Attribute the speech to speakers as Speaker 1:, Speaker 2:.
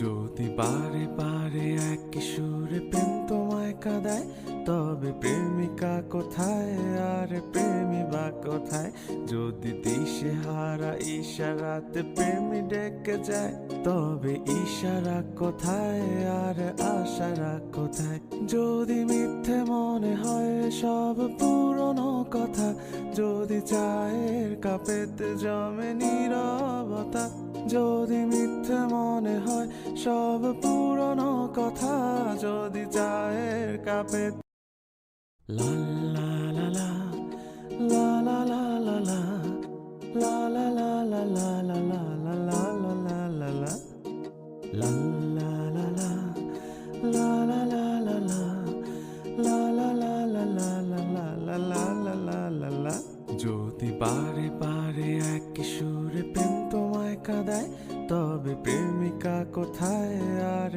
Speaker 1: যদি বারে বারে এক সুরে প্রেম তোমায় কাঁদায় তবে প্রেমিকা কোথায় আর প্রেমী বা কোথায়, যদি দিশে হারা ইশারাতে ডেকে যায়, তবে ইশারা কোথায় আর আশারা কোথায়? যদি মিথ্যে মনে হয় সব পুরনো কথা, যদি চায়ের কাপেতে জমে নীরবতা, যদি মিথ্যে মনে হয় সব পুরনো কথা, যদি চায়ের কাপে লা যদি বারে বারে এক সুরে প্রেম তোমায় কাদায় তবে প্রেমিকা কোথায় আর